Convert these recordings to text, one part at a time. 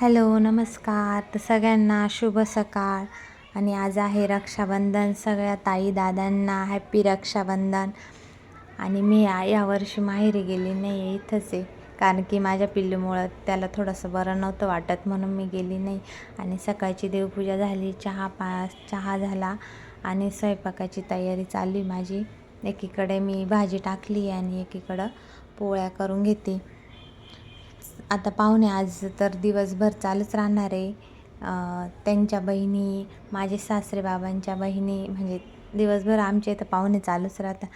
Hello नमस्कार. तर सगळ्यांना शुभ सकाळ. आणि आज आहे रक्षाबंधन. सगळ्या ताई दादांना हॅप्पी रक्षाबंधन. आणि मी यावर्षी माहेरी गेली नाही आहे इथंच आहे. कारण की माझ्या पिल्लूमुळं त्याला थोडंसं बरं नव्हतं वाटत म्हणून मी गेली नाही. आणि सकाळची देवपूजा झाली चहा पा चहा झाला. आणि स्वयंपाकाची तयारी चालली माझी. एकीकडे मी भाजी टाकली आणि एकीकडं पोळ्या करून घेते आता पाहुणे आज तर दिवसभर चालूच राहणार आहे. त्यांच्या बहिणी माझे सासरे बाबांच्या बहिणी म्हणजे दिवसभर आमच्या इथं पाहुणे चालूच राहतात.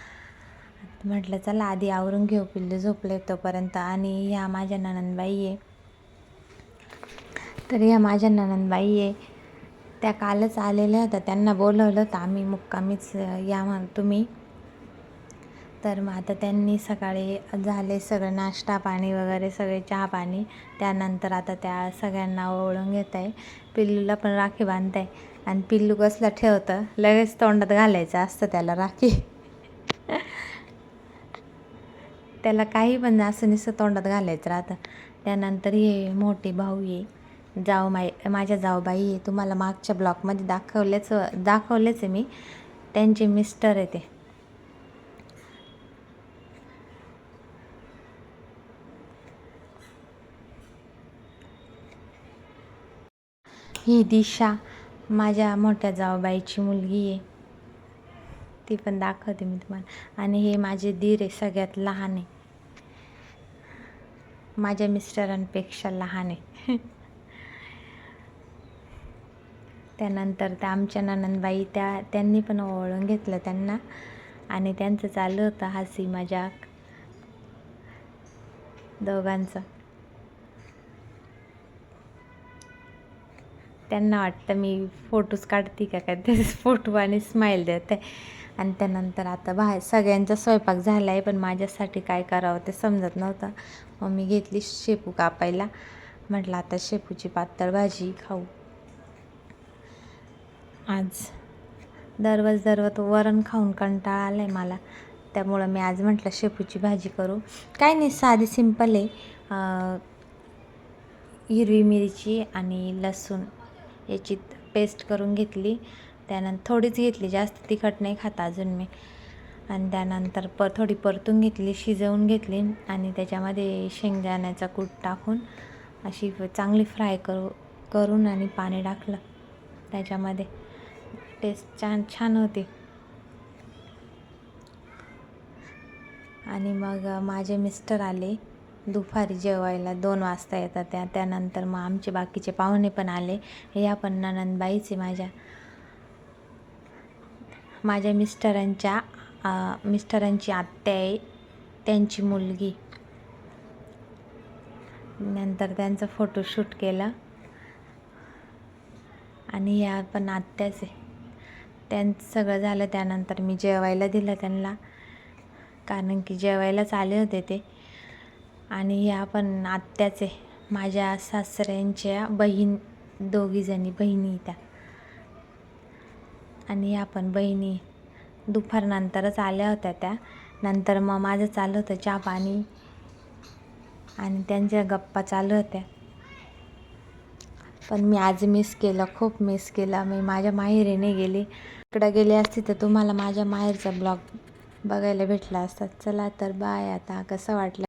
म्हटलं चला आधी आवरून घेऊ पिल्लू झोपले तोपर्यंत. आणि ह्या माझ्या ननंदबाई आहे. तर ह्या माझ्या ननंदबाई आहे. त्या कालच आलेल्या होत्या. त्यांना बोलवलं होतं आम्ही मुक्कामीच या म्हण तुम्ही तर मग आता त्यांनी सकाळी झाले सगळं नाश्ता पाणी वगैरे सगळे चहा पाणी. त्यानंतर आता त्या सगळ्यांना ओळून घेत आहे पिल्लूला पण राखी बांधत आहे आणि पिल्लू कसलं ठेवतं? लगेच तोंडात घालायचं असतं त्याला राखी. त्याला काही पण असं नुसतं तोंडात घालायचं राहतं. त्यानंतर हे मोठी भाऊ आहे. जाऊ माय माझ्या जाऊबाई आहे. तुम्हाला मागच्या ब्लॉकमध्ये दाखवलेच दाखवलेच आहे मी. त्यांचे मिस्टर आहे ते. ही दिशा माझ्या मोठ्या जाऊबाईची मुलगी आहे. ती पण दाखवते मी तुम्हाला. आणि हे माझे धीर आहे सगळ्यात लहान आहे. माझ्या मिस्टरांपेक्षा लहान आहे. त्यानंतर त्या आमच्या ननंदबाई त्या त्यांनी पण ओळून घेतलं त्यांना. आणि त्यांचं चालू होतं हसी मजाक. दोघांचं. त्यांना वाटतं मी फोटोज काढते का काय? ते फोटो आणि स्माईल देते. आणि त्यानंतर आता बाहेर सगळ्यांचा स्वयंपाक झाला आहे पण माझ्यासाठी काय करावं ते समजत नव्हतं. मग मी घेतली शेपू कापायला. म्हटलं आता शेपूची पातळ भाजी खाऊ. आज दररोज दररोज वरण खाऊन कंटाळा आला आहे मला. त्यामुळं मी आज म्हटलं शेपूची भाजी करू. काय नाही साधी सिंपल आहे. हिरवी मिरची आणि लसूण. याची पेस्ट करून घेतली. त्यानंतर थोडीच घेतली जास्त तिखट नाही खात अजून मी. आणि त्यानंतर प थोडी परतून घेतली शिजवून घेतली आणि त्याच्यामध्ये शेंगदाण्याचा कूट टाकून अशी चांगली फ्राय करू करून आणि पाणी टाकलं. त्याच्यामध्ये टेस्ट छान छान होती. आणि मग माझे मिस्टर आले. दुपारी जेवायला दोन वाजता येतात त्या त्यानंतर मग आमचे बाकीचे पाहुणे पण आले. या पण ननंदबाईचे माझ्या माझ्या मिस्टरांच्या मिस्टरांची आत्या आहे त्यांची मुलगी. नंतर त्यांचं फोटोशूट केलं. आणि या पण आत्याच आहे. त्यांचं सगळं झालं त्यानंतर मी जेवायला दिलं त्यांना. कारण की जेवायलाच आले होते ते. आणि ह्या पण आत्याचे माझ्या सासऱ्यांच्या बहीण दोघीजणी बहिणी त्या. आणि ह्या पण बहिणी दुपारनंतरच आल्या होत्या त्या. नंतर मग माझं चालू होतं चहा पाणी आणि त्यांच्या गप्पा चालू होत्या. पण मी आज मिस केलं खूप मिस केलं. मी माझ्या माहेरीने गेली. इकडं गेले असते तर तुम्हाला माझ्या माहेरचा ब्लॉग बघायला भेटला असतात चला तर बाय आता. कसं वाटलं?